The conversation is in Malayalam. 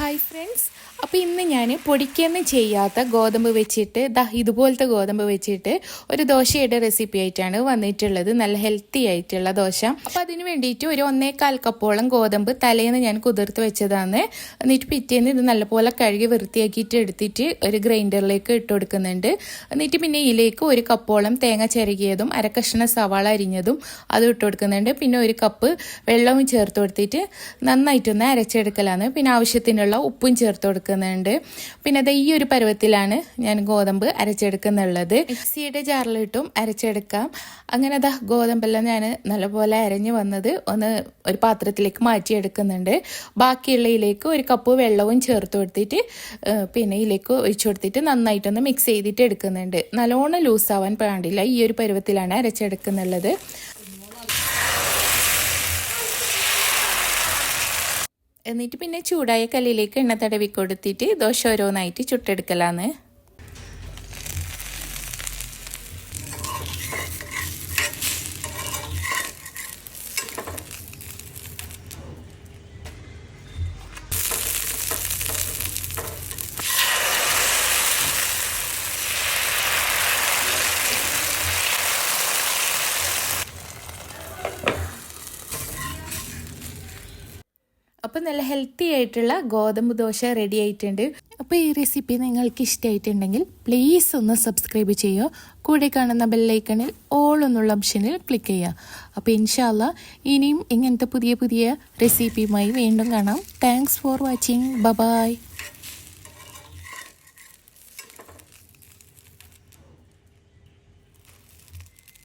ഫ്രണ്ട്സ് അപ്പോൾ ഇന്ന് ഞാൻ പൊടിക്കൊന്നും ചെയ്യാത്ത ഗോതമ്പ് വെച്ചിട്ട് ദാ ഇതുപോലത്തെ ഗോതമ്പ് വെച്ചിട്ട് ഒരു ദോശയുടെ റെസിപ്പി ആയിട്ടാണ് വന്നിട്ടുള്ളത്. നല്ല ഹെൽത്തി ആയിട്ടുള്ള ദോശ. അപ്പോൾ അതിന് വേണ്ടിയിട്ട് ഒരു ഒന്നേകാൽ കപ്പോളം ഗോതമ്പ് തലേന്ന് ഞാൻ കുതിർത്ത് വെച്ചതാണ്. എന്നിട്ട് പിറ്റേന്ന് ഇത് നല്ലപോലെ കഴുകി വൃത്തിയാക്കിയിട്ട് എടുത്തിട്ട് ഒരു ഗ്രൈൻഡറിലേക്ക് ഇട്ട് കൊടുക്കുന്നുണ്ട്. എന്നിട്ട് പിന്നെ ഇതിലേക്ക് ഒരു കപ്പോളം തേങ്ങ ചിരകിയതും അരക്കഷ്ണ സവാള അരിഞ്ഞതും അതും ഇട്ട് കൊടുക്കുന്നുണ്ട്. പിന്നെ ഒരു കപ്പ് വെള്ളവും ചേർത്ത് കൊടുത്തിട്ട് നന്നായിട്ടൊന്ന് അരച്ചെടുക്കലാണ്. പിന്നെ ആവശ്യത്തിനുള്ള ഉപ്പും ചേർത്ത് കൊടുക്കുന്നുണ്ട്. പിന്നെ അത് ഈ ഒരു പരുവത്തിലാണ് ഞാൻ ഗോതമ്പ് അരച്ചെടുക്കുന്നുള്ളത്. മിക്സിയുടെ ജാറിലിട്ടും അരച്ചെടുക്കാം. അങ്ങനെ അതാ ഗോതമ്പെല്ലാം ഞാൻ നല്ലപോലെ അരഞ്ഞു വന്നത് ഒന്ന് ഒരു പാത്രത്തിലേക്ക് മാറ്റിയെടുക്കുന്നുണ്ട്. ബാക്കിയുള്ളതിലേക്ക് ഒരു കപ്പ് വെള്ളവും ചേർത്ത് കൊടുത്തിട്ട് പിന്നെ ഇതിലേക്ക് ഒഴിച്ചു കൊടുത്തിട്ട് നന്നായിട്ടൊന്ന് മിക്സ് ചെയ്തിട്ട് എടുക്കുന്നുണ്ട്. നല്ലോണം ലൂസ് ആവാൻ പാടില്ല ഈ ഒരു പരുവത്തിലാണ് അരച്ചെടുക്കുന്നുള്ളത്. എന്നിട്ട് പിന്നെ ചൂടായ കല്ലിലേക്ക് എണ്ണ തടവി കൊടുത്തിട്ട് ദോശ ഓരോന്നായിട്ട് ചുട്ടെടുക്കലാന്ന്. അപ്പോൾ നല്ല ഹെൽത്തി ആയിട്ടുള്ള ഗോതമ്പ് ദോശ റെഡി ആയിട്ടുണ്ട്. അപ്പോൾ ഈ റെസിപ്പി നിങ്ങൾക്ക് ഇഷ്ടമായിട്ടുണ്ടെങ്കിൽ പ്ലീസ് ഒന്ന് സബ്സ്ക്രൈബ് ചെയ്യുക. കൂടെ കാണുന്ന ബെല്ലൈക്കണിൽ ഓൾ എന്നുള്ള ഓപ്ഷനിൽ ക്ലിക്ക് ചെയ്യുക. അപ്പോൾ ഇൻഷാല്ല ഇനിയും ഇങ്ങനത്തെ പുതിയ പുതിയ റെസിപ്പിയുമായി വീണ്ടും കാണാം. Thanks for watching bye-bye